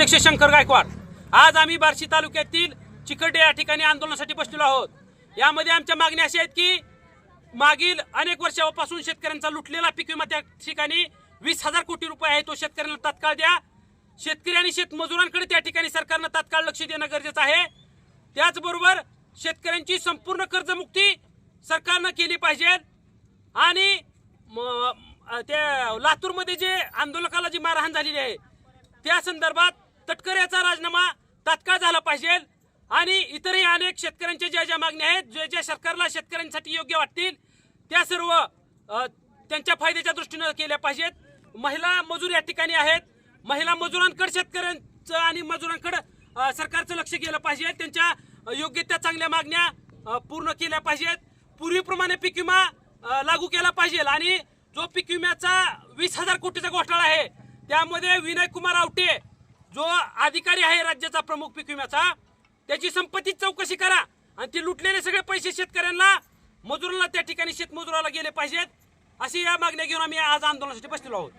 अध्यक्ष शंकर गायकवाड. आज आम्ही बार्शी तालुक्यातील चिकटे या ठिकाणी आंदोलनासाठी बसलेलो आहोत. यामध्ये आमच्या मागण्या अशा आहेत की मागील अनेक वर्षापासून शेतकऱ्यांचा लुटलेला पीक विमा त्या ठिकाणी वीस हजार कोटी रुपये आहे तो शेतकऱ्यांना तात्काळ द्या. शेतकरी आणि शेतमजुरांकडे त्या ठिकाणी सरकारनं तात्काळ लक्ष देणं गरजेचं आहे. त्याचबरोबर शेतकऱ्यांची संपूर्ण कर्जमुक्ती सरकारनं केली पाहिजे. आणि त्या लातूरमध्ये जे आंदोलकाला जी मारहाण झालेली आहे त्या संदर्भात तटकऱ्याचा राजीनामा तात्काळ झाला पाहिजे आणि इतरही अनेक शेतकऱ्यांच्या ज्या ज्या मागण्या आहेत ज्या ज्या सरकारला शेतकऱ्यांसाठी योग्य वाटतील त्या सर्व त्यांच्या फायद्याच्या दृष्टीनं केल्या पाहिजेत. महिला मजूर या ठिकाणी आहेत. महिला मजुरांकडे शेतकऱ्यांचं आणि मजुरांकडे सरकारचं लक्ष गेलं पाहिजे. त्यांच्या योग्य त्या चांगल्या मागण्या पूर्ण केल्या पाहिजेत. पूर्वीप्रमाणे पीक विमा लागू केला पाहिजे आणि जो पीक विम्याचा वीस हजार कोटीचा घोटाळा आहे त्यामध्ये विनय कुमार आवटे जो अधिकारी आहे राज्याचा प्रमुख पीक विम्याचा त्याची संपत्ती चौकशी करा. आणि ती लुटलेले सगळे पैसे शेतकऱ्यांना मजुरांना त्या ठिकाणी शेतमजुराला गेले पाहिजेत. अशी या मागण्या घेऊन आम्ही आज आंदोलनासाठी बसलेलो आहोत.